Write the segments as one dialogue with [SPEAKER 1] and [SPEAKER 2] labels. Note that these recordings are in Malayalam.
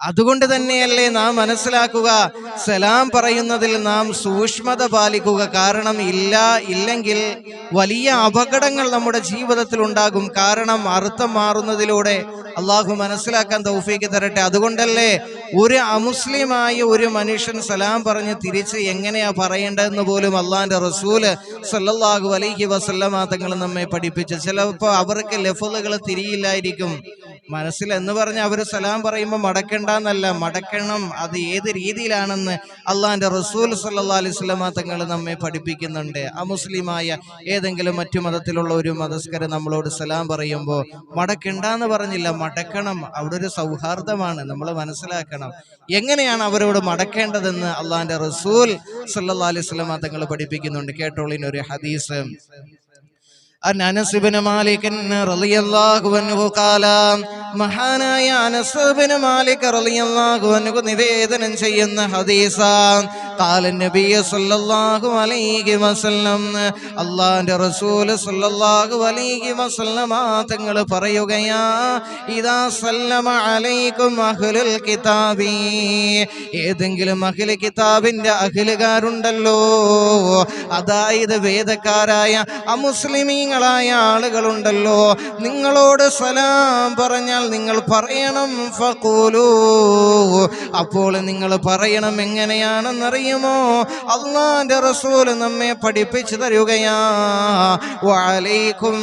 [SPEAKER 1] അതുകൊണ്ട് തന്നെയല്ലേ നാം മനസ്സിലാക്കുക. സലാം പറയുന്നതിൽ നാം സൂക്ഷ്മത പാലിക്കുക. കാരണം ഇല്ല ഇല്ലെങ്കിൽ വലിയ അപകടങ്ങൾ നമ്മുടെ ജീവിതത്തിൽ ഉണ്ടാകും. കാരണം അർത്ഥം മാറുന്നതിലൂടെ അള്ളാഹു മനസ്സിലാക്കാൻ തൗഫീക്ക് തരട്ടെ. അതുകൊണ്ടല്ലേ ഒരു അമുസ്ലിമായ ഒരു മനുഷ്യൻ സലാം പറഞ്ഞ് തിരിച്ച് എങ്ങനെയാ പറയേണ്ടതെന്ന് പോലും അള്ളാഹിന്റെ റസൂൽ സല്ലല്ലാഹു അലൈഹി വസല്ലമ തങ്ങൾ നമ്മെ പഠിപ്പിച്ചു. ചിലപ്പോൾ അവർക്ക് ലഫലുകൾ തിരിയില്ലായിരിക്കും. മനസ്സിൽ എന്ന് പറഞ്ഞ് അവർ സലാം പറയുമ്പോൾ മടക്കണ്ടെന്നല്ല മടക്കണം. അത് ഏത് രീതിയിലാണെന്ന് അള്ളാഹിന്റെ റസൂൽ സല്ലാ അലൈഹി സ്വലമ തങ്ങൾ നമ്മെ പഠിപ്പിക്കുന്നുണ്ട്. അമുസ്ലിമായ ഏതെങ്കിലും മറ്റു മതത്തിലുള്ള ഒരു മതസ്കര് നമ്മളോട് സലാം പറയുമ്പോൾ മടക്കണ്ടെന്ന് പറഞ്ഞില്ല മടക്കണം. അവിടെ ഒരു സൗഹാർദ്ദമാണ് നമ്മൾ മനസ്സിലാക്കണം. എങ്ങനെയാണ് അവരോട് മടക്കേണ്ടതെന്ന് അള്ളാഹിന്റെ റസൂൽ സല്ലാ അലൈഹി സ്വലമ തങ്ങൾ പഠിപ്പിക്കുന്നുണ്ട്. കേട്ടോളിനൊരു ഹദീസ്. അൻ അനസ് ഇബ്നു മാലിക് റളിയല്ലാഹു അൻഹു ഖാല മഹാനായ അനസ് ഇബ്നു മാലിക് റളിയല്ലാഹു അൻഹു നിവേദനം ചെയ്യുന്ന ഹദീസ. ഖാല നബി സല്ലല്ലാഹു അലൈഹി വസല്ലം. അല്ലാഹുവിന്റെ റസൂൽ സല്ലല്ലാഹു അലൈഹി വസല്ലമ തങ്ങൾ പറയുകയാ ഇദാ സല്ലമ അലൈക്കും അഹ്ലുൽ കിതാബി. ഏതെങ്കിലും അഹ്ല കിതാബിന്റെ അതായത് വേദക്കാരായ അമുസ്ലിമീങ്ങളായ ആളുകളുണ്ടല്ലോ. നിങ്ങളോട് സലാം പറഞ്ഞാൽ നിങ്ങൾ പറയണം ഫഖൂലൂ. അപ്പോൾ നിങ്ങൾ പറയണം എങ്ങനെയാണെന്നറിയുമോ? അള്ളാന്റെ റസൂൽ നമ്മെ പഠിപ്പിച്ചു തരുകയാ. വഅലൈക്കും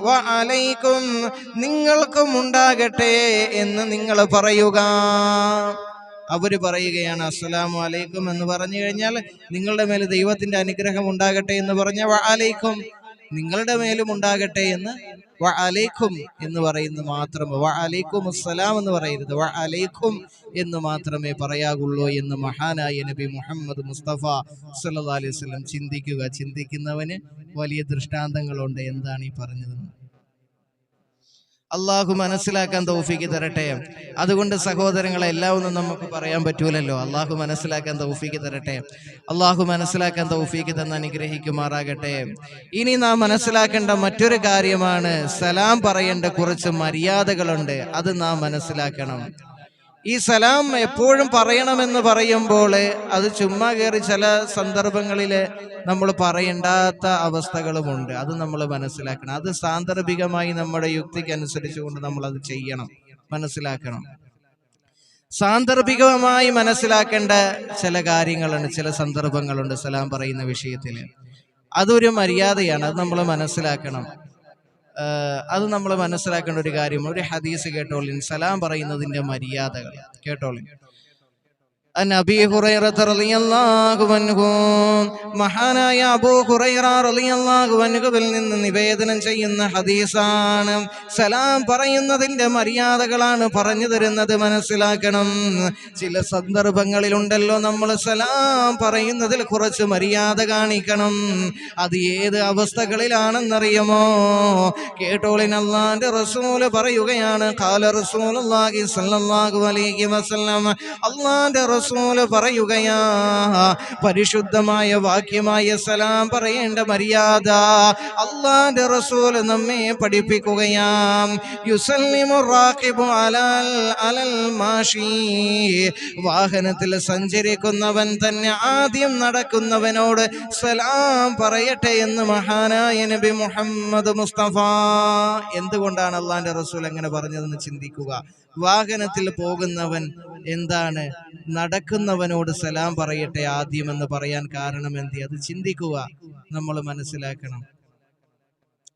[SPEAKER 1] വഅലൈക്കും നിങ്ങൾക്കും ഉണ്ടാകട്ടെ എന്ന് നിങ്ങൾ പറയുക. അവർ പറയുകയാണ് അസ്സലാമു അലൈക്കും എന്ന് പറഞ്ഞു കഴിഞ്ഞാൽ നിങ്ങളുടെ മേൽ ദൈവത്തിന്റെ അനുഗ്രഹം ഉണ്ടാകട്ടെ എന്ന് പറഞ്ഞ വഅലൈക്കും നിങ്ങളുടെ മേലും ഉണ്ടാകട്ടെ എന്ന് വഅലൈക്കും എന്ന് പറയുന്നത് മാത്രമേ വഅലൈക്കും അസ്സലാം എന്ന് പറയരുത്. വഅലൈക്കും എന്ന് മാത്രമേ പറയാകുള്ളൂ എന്ന് മഹാനായ നബി മുഹമ്മദ് മുസ്തഫ സല്ലല്ലാഹി അലൈഹി വസല്ലം ചിന്തിക്കുക. ചിന്തിക്കുന്നവന് വലിയ ദൃഷ്ടാന്തങ്ങളുണ്ട്. എന്താണ് ഈ പറഞ്ഞതെന്ന്? അള്ളാഹു മനസ്സിലാക്കാൻ തൗഫീക്ക് തരട്ടെ. അതുകൊണ്ട് സഹോദരങ്ങളെ എല്ലാം ഒന്നും നമുക്ക് പറയാൻ പറ്റൂലല്ലോ. അള്ളാഹു മനസ്സിലാക്കാൻ തൗഫീക്ക് തരട്ടെ. അള്ളാഹു മനസ്സിലാക്കാൻ തൗഫീക്ക് തന്ന് അനുഗ്രഹിക്കുമാറാകട്ടെ. ഇനി നാം മനസ്സിലാക്കേണ്ട മറ്റൊരു കാര്യമാണ് സലാം പറയേണ്ട കുറച്ച് മര്യാദകളുണ്ട്. അത് നാം മനസ്സിലാക്കണം. ഈ സലാം എപ്പോഴും പറയണമെന്ന് പറയുമ്പോൾ അത് ചുമ്മാ കയറി ചില സന്ദർഭങ്ങളിൽ നമ്മൾ പറയേണ്ടാത്ത അവസ്ഥകളുമുണ്ട്. അത് നമ്മൾ മനസ്സിലാക്കണം. അത് സാന്ദർഭികമായി നമ്മുടെ യുക്തിക്ക് അനുസരിച്ചുകൊണ്ട് നമ്മൾ അത് ചെയ്യണം. മനസ്സിലാക്കണം. സാന്ദർഭികമായി മനസ്സിലാക്കേണ്ട ചില കാര്യങ്ങളുണ്ട് ചില സന്ദർഭങ്ങളുണ്ട് സലാം പറയുന്ന വിഷയത്തിൽ അതൊരു മര്യാദയാണ്. അത് നമ്മൾ മനസ്സിലാക്കണം. അത് നമ്മൾ മനസ്സിലാക്കേണ്ട ഒരു കാര്യം ഒരു ഹദീസ് കേട്ടോളിൻ. സലാം പറയുന്നതിന്റെ മര്യാദകൾ. കേട്ടോളിൻ അൻ അബീ ഹുറൈറ റളിയല്ലാഹു അൻഹു മഹാനായ അബൂ നിന്ന് നിവേദനം ചെയ്യുന്ന ഹദീസാണ്. സലാം പറയുന്നതിന്റെ മര്യാദകളാണ് പറഞ്ഞു തരുന്നത് മനസ്സിലാക്കണം. ചില സന്ദർഭങ്ങളിലുണ്ടല്ലോ നമ്മൾ സലാം പറയുന്നതിൽ കുറച്ച് മര്യാദ കാണിക്കണം. അത് ഏത് അവസ്ഥകളിലാണെന്നറിയുമോ? കേട്ടോളിൻ അള്ളാന്റെ റസൂൽ പറയുകയാണ് കാല റസൂലുള്ളാഹി സ്വല്ലല്ലാഹു അലൈഹി വസല്ലം അള്ളാന്റെ റസൂൽ പറയുകയാ പരിശുദ്ധമായ വാക്യമായ സലാം പറയേണ്ട മര്യാദ അള്ളാന്റെ റസൂൽ നമ്മെ പഠിപ്പിക്കുകയാം. വാഹനത്തിൽ സഞ്ചരിക്കുന്നവൻ തന്നെ ആദ്യം നടക്കുന്നവനോട് സലാം പറയട്ടെ എന്ന് മഹാനായ നബി മുഹമ്മദ് മുസ്തഫ. എന്തുകൊണ്ടാണ് അള്ളാന്റെ റസൂൽ അങ്ങനെ പറഞ്ഞതെന്ന് ചിന്തിക്കുക? വാഹനത്തിൽ പോകുന്നവൻ എന്താണ്? നടക്കുന്നവനോട് സലാം പറയട്ടെ ആദ്യം എന്ന് പറയാൻ കാരണം എന്ത്? അത് ചിന്തിക്കുക നമ്മൾ മനസ്സിലാക്കണം.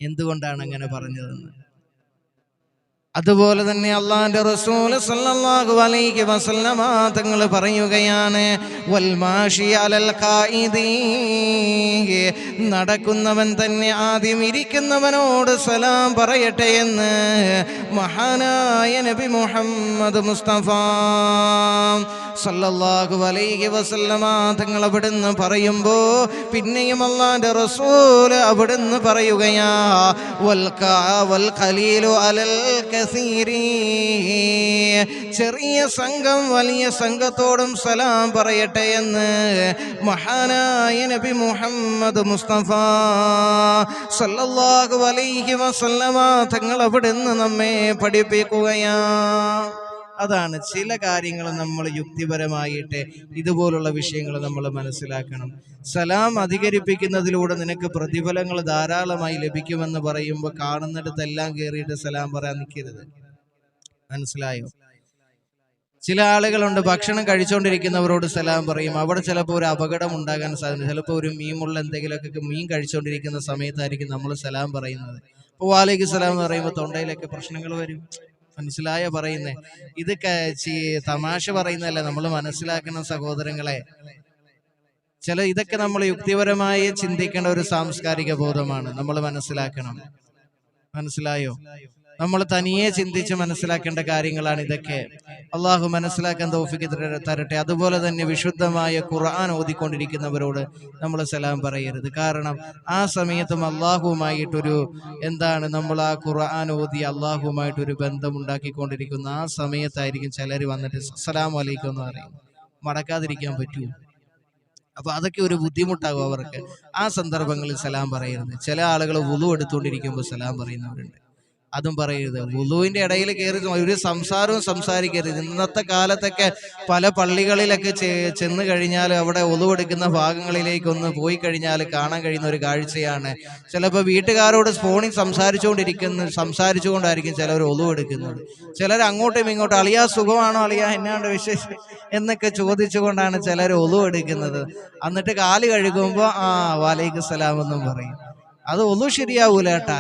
[SPEAKER 1] എന്തുകൊണ്ടാണ് അങ്ങനെ പറഞ്ഞതെന്ന്? അതുപോലെ തന്നെ അള്ളാന്റെ റസൂൽ സല്ലല്ലാഹു അലൈഹി വസല്ലമ തങ്ങൾ പറയുകയാണ് വൽ നടക്കുന്നവൻ തന്നെ ആദ്യം ഇരിക്കുന്നവനോട് സലാം പറയട്ടെ എന്ന് മഹാനായ നബി മുഹമ്മദ് മുസ്തഫ സല്ലല്ലാഹു അലൈഹി വസല്ലമ തങ്ങൾ അവിടുന്ന് പറയുമ്പോ പിന്നെയും അള്ളാന്റെ റസൂൽ അവിടുന്ന് പറയുകയാ വൽ ഖലീലു അലൽ ചെറിയ സംഘം വലിയ സംഘത്തോടും സലാം പറയട്ടെ എന്ന് മഹാനായ നബി മുഹമ്മദ് മുസ്തഫ സല്ലല്ലാഹു അലൈഹി വസല്ലമ തങ്ങൾ അവിടുന്ന് നമ്മെ പഠിപ്പിക്കുകയാ. അതാണ് ചില കാര്യങ്ങൾ നമ്മൾ യുക്തിപരമായിട്ട് ഇതുപോലുള്ള വിഷയങ്ങൾ നമ്മൾ മനസ്സിലാക്കണം. സലാം അധികരിപ്പിക്കുന്നതിലൂടെ നിനക്ക് പ്രതിഫലങ്ങൾ ധാരാളമായി ലഭിക്കുമെന്ന് പറയുമ്പോൾ കാണുന്നിടത്തെല്ലാം കയറിയിട്ട് സലാം പറയാൻ നിൽക്കരുത്. മനസ്സിലായോ? ചില ആളുകളുണ്ട് ഭക്ഷണം കഴിച്ചുകൊണ്ടിരിക്കുന്നവരോട് സലാം പറയും. അവിടെ ചിലപ്പോൾ ഒരു അപകടം ഉണ്ടാകാൻ സാധ്യത ചിലപ്പോൾ ഒരു മീമുള്ള എന്തെങ്കിലുമൊക്കെ മീൻ കഴിച്ചുകൊണ്ടിരിക്കുന്ന സമയത്തായിരിക്കും നമ്മൾ സലാം പറയുന്നത്. അപ്പോൾ വാലേക്ക് സലാം എന്ന് പറയുമ്പോൾ തൊണ്ടയിലൊക്കെ പ്രശ്നങ്ങൾ വരും. മനസ്സിലായ പറയുന്നേ. ഇത് തമാശ പറയുന്നതല്ല നമ്മൾ മനസ്സിലാക്കണം സഹോദരങ്ങളെ. ചില ഇതൊക്കെ നമ്മൾ യുക്തിപരമായി ചിന്തിക്കേണ്ട ഒരു സാംസ്കാരിക ബോധമാണ്. നമ്മൾ മനസ്സിലാക്കണം. മനസ്സിലായോ? നമ്മൾ തനിയെ ചിന്തിച്ച് മനസ്സിലാക്കേണ്ട കാര്യങ്ങളാണ് ഇതൊക്കെ. അള്ളാഹു മനസ്സിലാക്കാൻ തോഫിക്ക് തരട്ടെ. അതുപോലെ തന്നെ വിശുദ്ധമായ ഖുർആൻ ഓതിക്കൊണ്ടിരിക്കുന്നവരോട് നമ്മൾ സലാം പറയരുത്. കാരണം ആ സമയത്തും അള്ളാഹുമായിട്ടൊരു എന്താണ് നമ്മൾ ആ ഖുർആൻ ഓതി അള്ളാഹുമായിട്ടൊരു ബന്ധം ഉണ്ടാക്കിക്കൊണ്ടിരിക്കുന്ന ആ സമയത്തായിരിക്കും ചിലർ വന്നിട്ട് സലാം വലൈക്കും എന്ന് പറയും. മടക്കാതിരിക്കാൻ പറ്റൂ. അപ്പൊ അതൊക്കെ ഒരു ബുദ്ധിമുട്ടാകും അവർക്ക്. ആ സന്ദർഭങ്ങളിൽ സലാം പറയരുത്. ചില ആളുകൾ വുളു എടുത്തുകൊണ്ടിരിക്കുമ്പോൾ സലാം പറയുന്നവരുണ്ട്. അതും പറയരുത്. വുളുവിന്റെ ഇടയിൽ കയറി ഒരു സംസാരവും സംസാരിക്കരുത്. ഇന്നത്തെ കാലത്തൊക്കെ പല പള്ളികളിലൊക്കെ ചെ- ചെന്ന് കഴിഞ്ഞാൽ അവിടെ ഒതുവെടുക്കുന്ന ഭാഗങ്ങളിലേക്കൊന്ന് പോയി കഴിഞ്ഞാൽ കാണാൻ കഴിയുന്ന ഒരു കാഴ്ചയാണ്. ചിലപ്പോൾ വീട്ടുകാരോട് ഫോണിൽ സംസാരിച്ചുകൊണ്ടിരിക്കുന്ന സംസാരിച്ചുകൊണ്ടായിരിക്കും ചിലർ ഒതുവെടുക്കുന്നത് ചിലർ അങ്ങോട്ടും ഇങ്ങോട്ടും അളിയാ സുഖമാണോ? അളിയാ എന്നാണ്ട് വിശേഷം എന്നൊക്കെ ചോദിച്ചുകൊണ്ടാണ് ചിലർ ഒതുവെടുക്കുന്നത് എന്നിട്ട് കാൽ കഴുകുമ്പോൾ ആ വാലൈക്കും സലാം എന്നും പറയും. അത് ഒന്നും ശരിയാവൂല കേട്ടാ.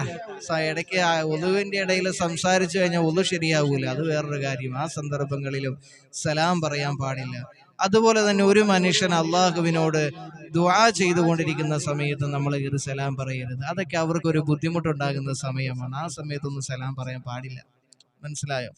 [SPEAKER 1] ഇടയ്ക്ക് ആ ഒതുവിന്റെ ഇടയിൽ സംസാരിച്ചു കഴിഞ്ഞാൽ ഒന്നും ശരിയാവൂല. അത് വേറൊരു കാര്യം. ആ സന്ദർഭങ്ങളിലും സലാം പറയാൻ പാടില്ല. അതുപോലെ തന്നെ ഒരു മനുഷ്യൻ അള്ളാഹുവിനോട് ദുആ ചെയ്തുകൊണ്ടിരിക്കുന്ന സമയത്ത് നമ്മൾ ഇത് സലാം പറയരുത്. അതൊക്കെ അവർക്കൊരു ബുദ്ധിമുട്ടുണ്ടാകുന്ന സമയമാണ്. ആ സമയത്തൊന്നും സലാം പറയാൻ പാടില്ല. മനസ്സിലായോ?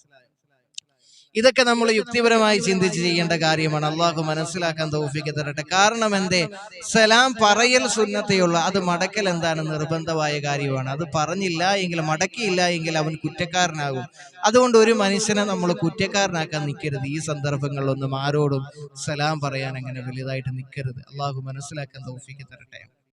[SPEAKER 1] ഇതൊക്കെ നമ്മൾ യുക്തിപരമായി ചിന്തിച്ച് ചെയ്യേണ്ട കാര്യമാണ്. അള്ളാഹു മനസ്സിലാക്കാൻ തോഫിക്ക് തരട്ടെ. കാരണം എന്തേ? സലാം പറയൽ സുന്നത്തെയുള്ള അത് മടക്കൽ എന്താണ്? നിർബന്ധമായ കാര്യമാണ്. അത് പറഞ്ഞില്ല എങ്കിൽ മടക്കിയില്ല എങ്കിൽ അവൻ കുറ്റക്കാരനാകും. അതുകൊണ്ട് ഒരു മനുഷ്യനെ നമ്മൾ കുറ്റക്കാരനാക്കാൻ നിൽക്കരുത്. ഈ സന്ദർഭങ്ങളിലൊന്നും ആരോടും സലാം പറയാൻ അങ്ങനെ വലുതായിട്ട് നിൽക്കരുത്. അള്ളാഹു മനസ്സിലാക്കാൻ തോഫിക്ക് തരട്ടെ.